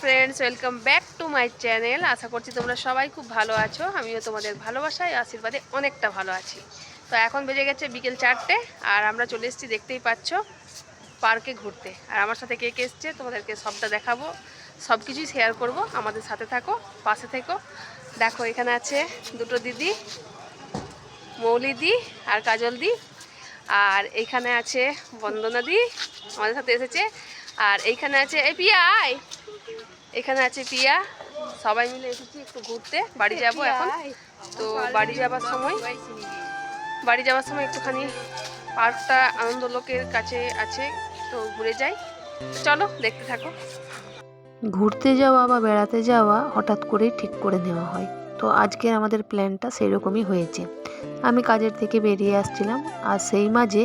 Friends welcome back to my channel আশা করছি তোমরা সবাই খুব ভালো আছো। আমিও তোমাদের ভালোবাসায়, আশীর্বাদে অনেকটা ভালো আছি। তো এখন বেজে গেছে বিকেল চারটে, আর আমরা চলে এসেছি, দেখতেই পাচ্ছ, পার্কে ঘুরতে। আর আমার সাথে কে কে এসছে, তোমাদেরকে সবটা দেখাবো। সব কিছুই শেয়ার করব। আমাদের সাথে থাকো, পাশে থেকো। দেখো, এখানে আছে দুটো দিদি মৌলিদি আর কাজল দি। আর এইখানে আছে বন্দনা দি, আমাদের সাথে এসেছে। আর এইখানে আছে এই পিয়া আয় এখানে আছে পিয়া সবাই মিলে এসেছি একটু ঘুরতে। বাড়ি যাব এখন। তো বাড়ি যাবার সময় বাড়ি যাওয়ার সময় একটুখানি পার্কটা আনন্দ লোকের কাছে আছে। তো ঘুরে যাই। চলো দেখতে থাকো। ঘুরতে যাওয়া বা বেড়াতে যাওয়া হঠাৎ করেই ঠিক করে নেওয়া হয়। তো আজকের আমাদের প্ল্যানটা সেই রকমই হয়েছে। আমি কাজের থেকে বেরিয়ে আসছিলাম। আর সেই মাঝে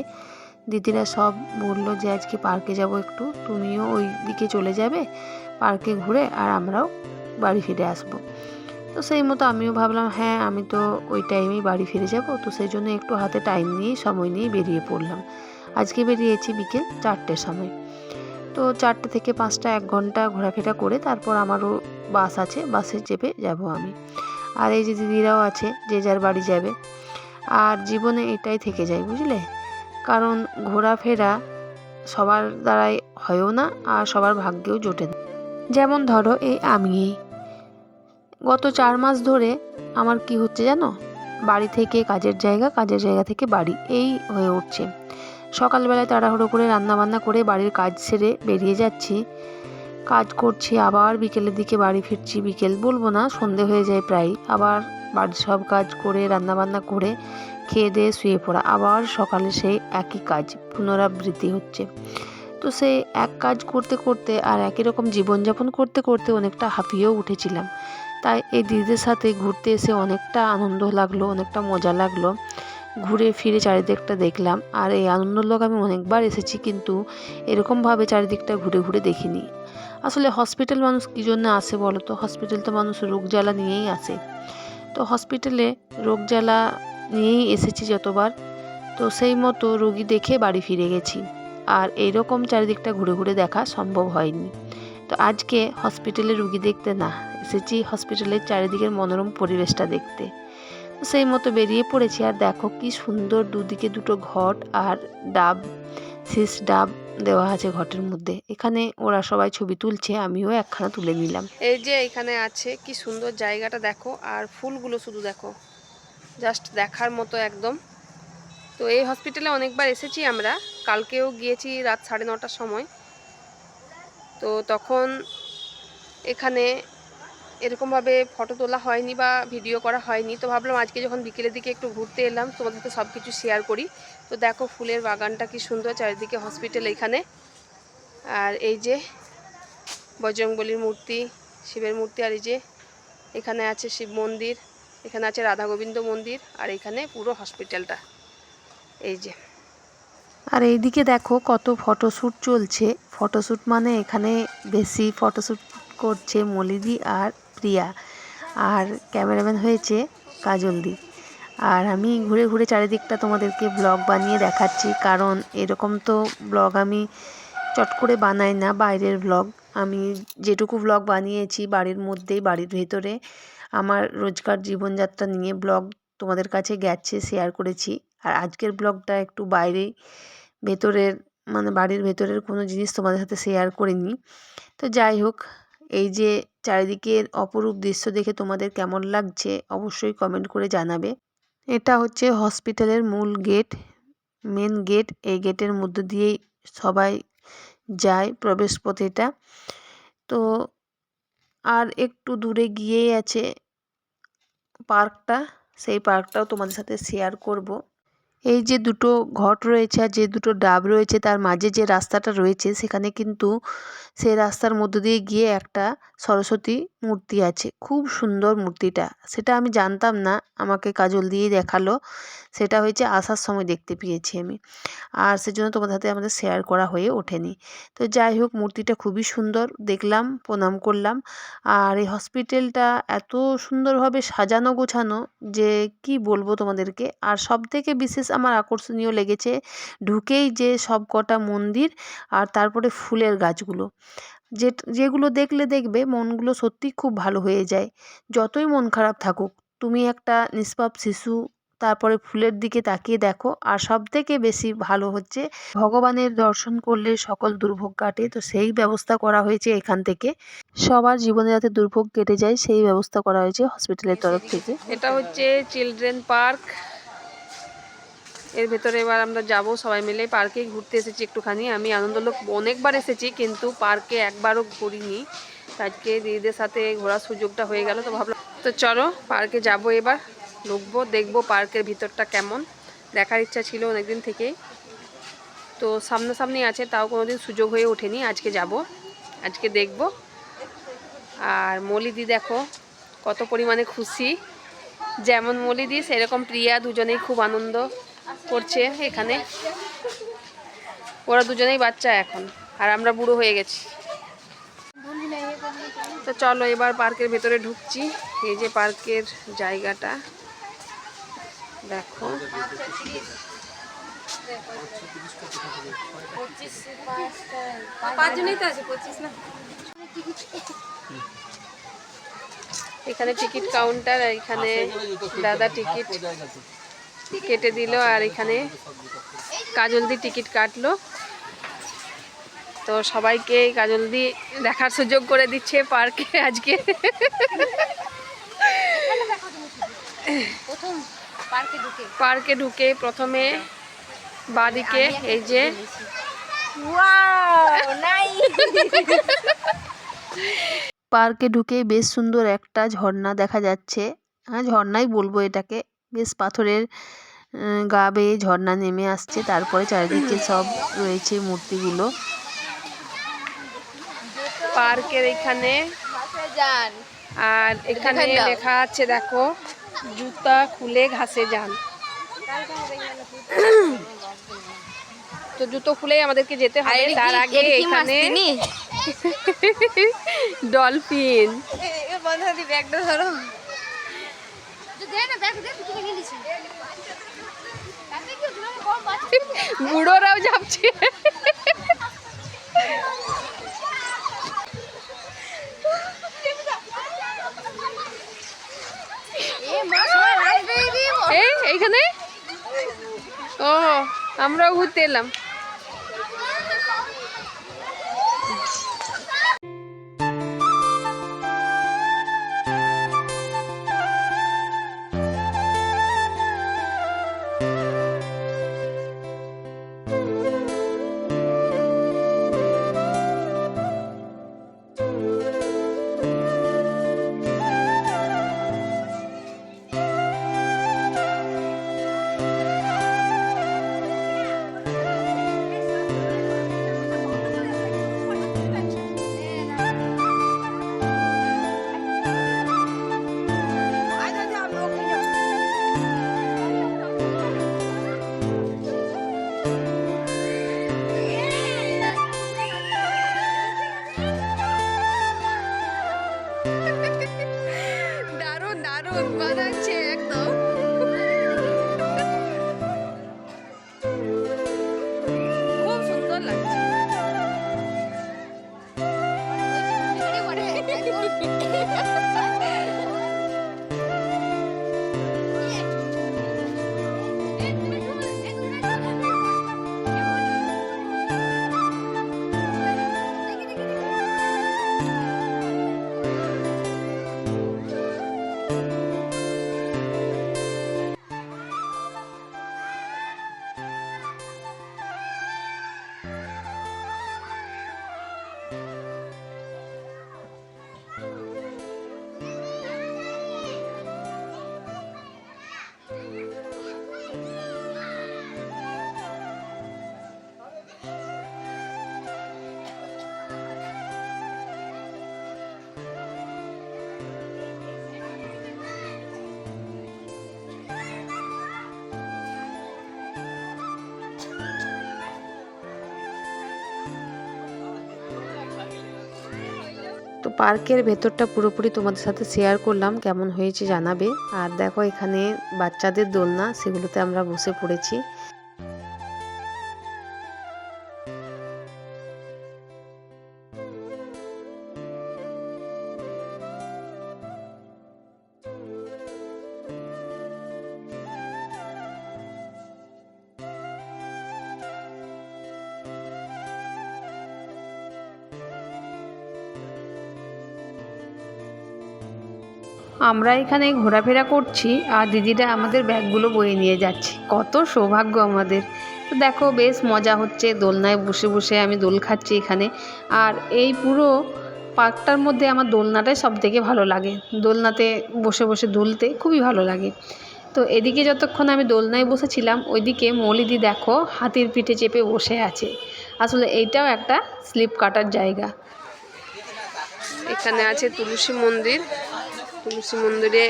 দিদিরা সব বলল যে আজকে পার্কে যাব একটু। তুমিও ওই দিকে চলে যাবে? পার্কে ঘুরে আর আমরাও বাড়ি ফিরে আসব। তো সেই মতো আমিও ভাবলাম হ্যাঁ আমি তো ওই টাইমেই বাড়ি ফিরে যাব। তো সেই জন্য একটু হাতে টাইম নিয়ে, সময় নিয়ে বেরিয়ে পড়লাম। আজকে বেরিয়েছি বিকেল চারটের সময়। তো চারটে থেকে পাঁচটা এক ঘণ্টা ঘোরাফেরা করে তারপর আমারও বাস আছে, বাসে চেপে যাব আমি। আর এই যে দিদিরাও আছে, যে যার বাড়ি যাবে। আর জীবনে এটাই থেকে যায়, বুঝলে? কারণ ঘোরাফেরা সবার দ্বারাই হয়ও না আর সবার ভাগ্যেও জোটে না। যেমন ধরো এই আমি গত চার মাস ধরে আমার কি হচ্ছে জানো? বাড়ি থেকে কাজের জায়গা কাজের জায়গা থেকে বাড়ি, এই হয়ে উঠছে। সকালবেলায় তাড়াহুড়ো করে রান্নাবান্না করে বাড়ির কাজ সেরে বেরিয়ে যাচ্ছি। কাজ করছি, আবার বিকেলের দিকে বাড়ি ফিরছি। বিকেল বলব না, সন্ধে হয়ে যায় প্রায়। আবার বাড়ির সব কাজ করে, রান্নাবান্না করে, খেয়ে দিয়ে শুয়ে পড়া। আবার সকালে সেই একই কাজ, পুনরাবৃত্তি হচ্ছে। তো সেই এক কাজ করতে করতে আর একই রকম জীবনযাপন করতে করতে অনেকটা হাঁপিয়েও উঠেছিলাম। তাই এই দিদিদের সাথে ঘুরতে এসে অনেকটা আনন্দ লাগল, অনেকটা মজা লাগল। ঘুরে ফিরে চারিদিকটা দেখলাম আর এই আনন্দলোক আমি অনেকবার এসেছি কিন্তু এরকমভাবে চারিদিকটা ঘুরে ঘুরে দেখিনি। আসলে হসপিটাল মানুষ কী জন্য আসে বলো তো? হসপিটাল তো মানুষ রোগ জ্বালা নিয়েই আসে। তো হসপিটালে রোগ জ্বালা নিয়েই এসেছি যতবার। তো সেই মতো রোগী দেখে বাড়ি ফিরে গেছি। আর এইরকম চারিদিকটা ঘুরে ঘুরে দেখা সম্ভব হয়নি। তো আজকে হসপিটালে রুগী দেখতে না, এসেছি হসপিটালের চারিদিকের মনোরম পরিবেশটা দেখতে। সেই মতো বেরিয়ে পড়েছি আর দেখো কি সুন্দর দুদিকে দুটো ঘট আর ডাব, শীষ ডাব দেওয়া আছে ঘটের মধ্যে। এখানে ওরা সবাই ছবি তুলছে, আমিও একখানা তুলে নিলাম। এই যে এখানে আছে, কি সুন্দর জায়গাটা দেখো। আর ফুলগুলো শুধু দেখো, জাস্ট দেখার মতো একদম। তো এই হসপিটালে অনেকবার এসেছি আমরা। কালকেও গিয়েছি রাত সাড়ে নটার সময়। তো তখন এখানে এরকমভাবে ফটো তোলা হয়নি বা ভিডিও করা হয়নি। তো ভাবলাম আজকে যখন বিকেলের দিকে একটু ঘুরতে এলাম, তোমাদের সাথে সব কিছু শেয়ার করি। তো দেখো ফুলের বাগানটা কি সুন্দর চারিদিকে হসপিটাল এখানে। আর এই যে বজরংবলির মূর্তি, শিবের মূর্তি, আর এই যে এখানে আছে শিব মন্দির, এখানে আছে রাধা গোবিন্দ মন্দির, আর এখানে পুরো হসপিটালটা এই যে। আর এইদিকে দেখো কত ফটোশ্যুট চলছে। ফটোশ্যুট মানে এখানে বেশি ফটোশ্যুট করছে মলিদি আর প্রিয়া। আর ক্যামেরাম্যান হয়েছে কাজলদি। আর আমি ঘুরে ঘুরে চারিদিকটা তোমাদেরকে ব্লগ বানিয়ে দেখাচ্ছি। কারণ এরকম তো ব্লগ আমি চট করে বানাই না, বাইরের ব্লগ। আমি যেটুকু ব্লগ বানিয়েছি বাড়ির মধ্যেই, বাড়ির ভেতরে। আমার রোজকার জীবনযাত্রা নিয়ে ব্লগ তোমাদের কাছে গেছে, শেয়ার করেছি। আর আজকের ব্লগটা একটু বাইরে ভেতরের মানে বাড়ির ভেতরের কোনো জিনিস তোমাদের সাথে শেয়ার করিনি। তো যাই হোক, এই যে চারিদিকের অপরূপ দৃশ্য দেখে তোমাদের কেমন লাগছে অবশ্যই কমেন্ট করে জানাবে। এটা হচ্ছে হসপিটালের মূল গেট মেন গেট এই গেটের মধ্য দিয়েই সবাই যায় প্রবেশপথ এটা। তো আর একটু দূরে গিয়েই আছে পার্কটা সেই পার্কটাও তোমাদের সাথে শেয়ার করব। এই যে দুটো ঘট রয়েছে আর যে দুটো ডাব রয়েছে, তার মাঝে যে রাস্তাটা রয়েছে, সেখানে কিন্তু সেই রাস্তার মধ্য দিয়ে গিয়ে একটা সরস্বতী মূর্তি আছে। খুব সুন্দর মূর্তিটা। সেটা আমি জানতাম না, আমাকে কাজল দিয়েই দেখাল। সেটা হয়েছে আসার সময় দেখতে পেয়েছি আমি। আর সেজন্য তোমাদের সাথে আমাদের শেয়ার করা হয়ে ওঠেনি। তো যাই হোক, মূর্তিটা খুবই সুন্দর। দেখলাম, প্রণাম করলাম। আর এই হসপিটালটা এত সুন্দরভাবে সাজানো গোছানো যে কি বলব তোমাদেরকে? আর সব থেকে বিশেষ আমার আকর্ষণীয় লেগেছে, ঢুকেই যে সব কটা মন্দির আর তারপরে ফুলের গাছগুলো। যে যেগুলো দেখলে দেখবে মনগুলো সত্যিই খুব ভালো হয়ে যায়। যতই মন খারাপ থাকুক, তুমি একটা নিষ্পাপ শিশু, তারপরে ফুলের দিকে তাকিয়ে দেখো, আর সব থেকে বেশি ভালো হচ্ছে ভগবানের দর্শন করলে সকল দুর্ভোগ কাটে। তো সেই ব্যবস্থা করা হয়েছে এখান থেকে। সবার জীবনে যাতে দুর্ভোগ কেটে যায়, সেই ব্যবস্থা করা হয়েছে হসপিটালের তরফ থেকে। এটা হচ্ছে চিলড্রেন পার্ক। এর ভেতরে এবার আমরা যাব সবাই মিলে পার্কে, ঘুরতে এসেছি একটুখানি। আমি আনন্দলোক অনেকবার এসেছি, কিন্তু পার্কে একবারও ঘুরিনি। আজকে দিদিদের সাথে ঘোরার সুযোগটা হয়ে গেল, তো ভাবলাম, তো চলো পার্কে যাব এবার। ঢুকবো, দেখব পার্কের ভিতরটা কেমন। দেখার ইচ্ছা ছিল অনেকদিন থেকেই। তো সামনাসামনি আছে, তাও কোনোদিন সুযোগ হয়ে ওঠেনি। আজকে যাব, আজকে দেখব। আর মলিদি দেখো, কত পরিমাণে খুশি। যেমন মলিদি সেরকম প্রিয়া দুজনেই খুব আনন্দ। করছে এখানে। ওরা দুজনেই বাচ্চা এখন আর আমরা বুড়ো হয়ে গেছি। তো চলো এবার পার্কের ভেতরে ঢুকছি। এই যে পার্কের জায়গাটা দেখো। এখানে টিকিট কাউন্টার আর এখানে দাদা টিকিট। কেটে দিল আর এখানে কাজল দি টিকিট কাটলো। তো সবাইকে কাজল দি দেখার সুযোগ করে দিচ্ছে পার্কে আজকে। পার্কে ঢুকে প্রথমে বাদিকে এই যে। পার্কে ঢুকে বেশ সুন্দর একটা ঝর্ণা দেখা যাচ্ছে। হ্যাঁ ঝর্ণাই বলব এটাকে। বেশ পাথরের গা বেয়ে ঝর্ণা নেমে আসছে। তারপরে চারিদিকে সব রয়েছে মূর্তিগুলো। পার্কের এখানে আর এখানে লেখা আছে দেখো জুতা খুলে ঘাসে যান। তো জুতো খুলেই আমাদেরকে যেতে হবে। তার আগে এখানে ডলফিন। বন্ধ দি ব্যাগটা ধরো দে না ব্যাগ দে তুই নিয়ে নিছিস বুড়োরাও যাচ্ছে। এইখানে? ও আমরাও ঘুরতে এলাম। পার্কের ভেতরটা পুরোপুরি তোমাদের সাথে শেয়ার করলাম, কেমন হয়েছে জানাবে। আর দেখো এখানে বাচ্চাদের দোলনা, সেগুলোতে আমরা বসে পড়েছি। আমরা এখানে ঘোরাফেরা করছি আর দিদিরা আমাদের ব্যাগগুলো বয়ে নিয়ে যাচ্ছে। কত সৌভাগ্য আমাদের। তো দেখো, বেশ মজা হচ্ছে। দোলনায় বসে বসে আমি দোল খাচ্ছি এখানে। আর এই পুরো পার্কটার মধ্যে আমার দোলনাটাই সব থেকে ভালো লাগে। দোলনাতে বসে বসে দুলতে খুবই ভালো লাগে। তো এদিকে যতক্ষণ আমি দোলনায় বসেছিলাম, ওইদিকে মলিদি দেখো হাতির পিঠে চেপে বসে আছে। আসলে এইটাও একটা স্লিপ কাটার জায়গা। এখানে আছে তুলসী মন্দির। তুলসী মন্দিরে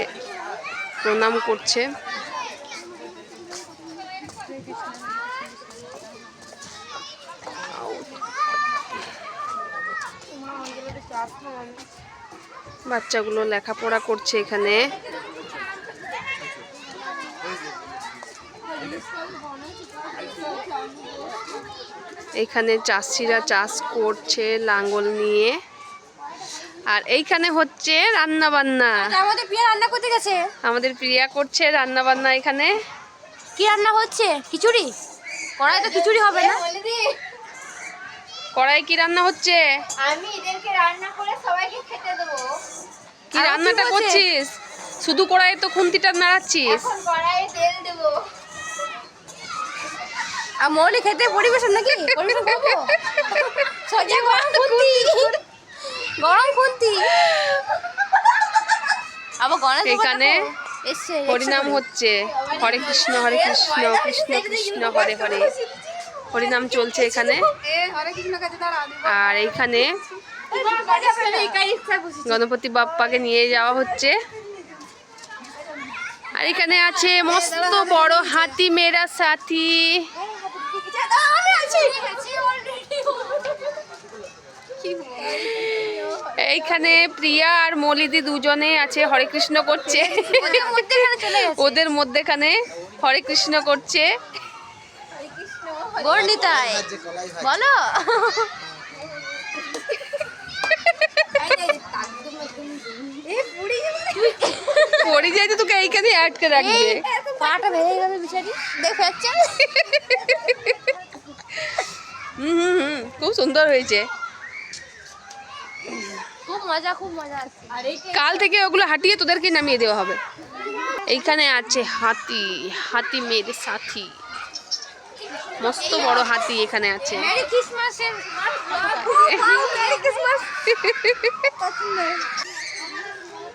প্রণাম করছে। বাচ্চাগুলো লেখাপড়া করছে এখানে। এখানে চাষিরা চাষ করছে লাঙ্গল নিয়ে। আর এইখানে হচ্ছে রান্না বান্না আমাদের বিয়ে রান্না করতে গেছে? আমাদের প্রিয়া করছে রান্না বান্না এখানে। কি রান্না হচ্ছে? খিচুড়ি? কড়াই তো খিচুড়ি হবে না? কড়াই কি রান্না হচ্ছে? আমি এদেরকে রান্না করে সবাইকে খেতে দেবো। কি রান্নাটা করছিস? শুধু কড়াইয়ে তো খুন্তিটা নাড়াচ্ছিস। এখন কড়াইয়ে তেল দেবো। আর মৌলি খেতে পরিবেশন নাকি? পরিবেশন করব? সজে গরম খুন্তি। গরম খুন্তি। আবার গণেশ এখানে হরিনাম হচ্ছে। হরে কৃষ্ণ হরে কৃষ্ণ কৃষ্ণ কৃষ্ণ হরে হরে। হরিনাম চলছে এখানে। আর এইখানে গণপতি বাপ্পাকে নিয়ে যাওয়া হচ্ছে। আর এখানে আছে মস্ত বড় হাতি মেরা সাথী আমি আছি এইখানে প্রিয়া আর মলিদি দুজনে আছে হরে কৃষ্ণ করছে। ওদের মধ্যেখানে চলে গেছে। ওদের মধ্যেখানে হরে কৃষ্ণ করছে। গর্ণিতায় বলো। পড়ে তো তোকে এইখানে আটকে রাখবে। পাটা ভেঙে গেল বিচারি। দেখ হুম হুম হুম খুব সুন্দর হয়েছে। খুব মজা খুব মজা আছে। কাল থেকে ওগুলো হাঁটিয়ে তোদেরকে নামিয়ে দেওয়া হবে। এইখানে আছে হাতি হাতি মেরে সাথী। মস্ত বড় হাতি এখানে আছে।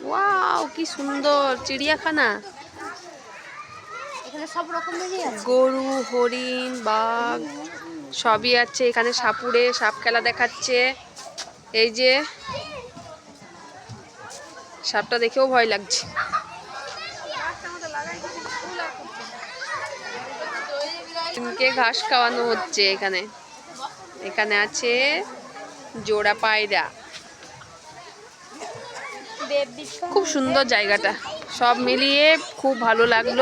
ওয়াও কি সুন্দর চিড়িয়াখানা। এখানে সব রকমেরই আছে। গরু হরিণ বাঘ সবই আছে। এখানে সাপুড়ে সাপ খেলা দেখাচ্ছে। এই যে সাপটা দেখেও ভয় লাগছে। কে ঘাস খাওয়ানো হচ্ছে এখানে। এখানে আছে জোড়া পায়রা। খুব সুন্দর জায়গাটা। সব মিলিয়ে খুব ভালো লাগল।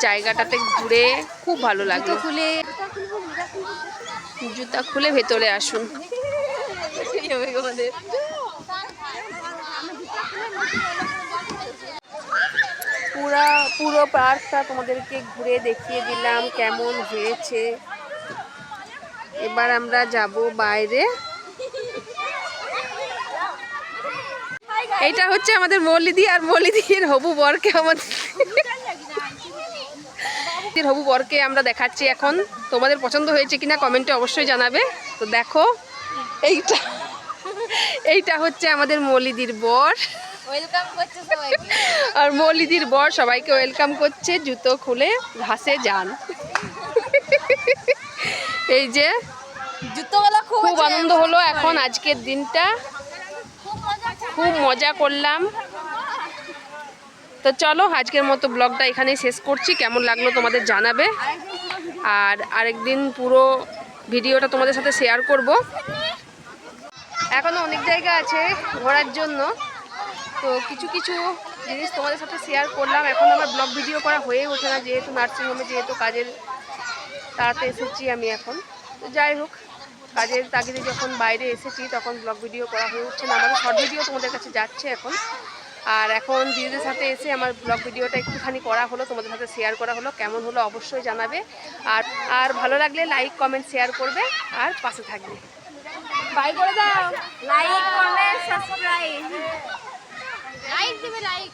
জায়গাটাতে ঘুরে খুব ভালো লাগল। খুলে। জুতা খুলে ভেতরে আসুন। পুরা, পুরো পার্কটা তোমাদেরকে ঘুরে দেখিয়ে দিলাম কেমন হয়েছে। এবার আমরা যাব বাইরে। এটা হচ্ছে আমাদের মল্লিদি আর মল্লিদির হবু বরকে আমাদের হবু বরকে আমরা দেখাচ্ছি এখন। তোমাদের পছন্দ হয়েছে কিনা কমেন্টে অবশ্যই জানাবে। তো দেখো, এইটা এইটা হচ্ছে আমাদের মল্লিদির বর। আর মৌলিদির বর সবাইকে ওয়েলকাম করছে জুতো খুলে ঘাসে যান। এই যে জুতোওয়ালা খুব খুব আনন্দ হলো এখন আজকের দিনটা। খুব মজা করলাম। তো চলো আজকের মতো ব্লগটা এখানেই শেষ করছি। কেমন লাগল তোমাদের জানাবে। আর আরেকদিন পুরো ভিডিওটা তোমাদের সাথে শেয়ার করব। এখনও অনেক জায়গা আছে ঘোরার জন্য। তো কিছু কিছু জিনিস তোমাদের সাথে শেয়ার করলাম। এখন আমার ব্লগ ভিডিও করা হয়ে ওঠে না, যেহেতু নার্সিংহোমে যেহেতু কাজের তাড়াতে এসেছি আমি এখন। তো যাই হোক, কাজের তাগিদে যখন বাইরে এসেছি, তখন ব্লগ ভিডিও করা হয়ে উঠছে না। আমাদের শর্ট ভিডিও তোমাদের কাছে যাচ্ছে এখন। আর এখন দিদিদের সাথে এসে আমার ব্লগ ভিডিওটা একটুখানি করা হলো, তোমাদের সাথে শেয়ার করা হলো। কেমন হলো অবশ্যই জানাবে। আর আর ভালো লাগলে লাইক কমেন্ট শেয়ার করবে। আর পাশে থাকবে। বাই করে দাও। লাইক কমেন্ট সাবস্ক্রাইব লাইক দিবে লাইক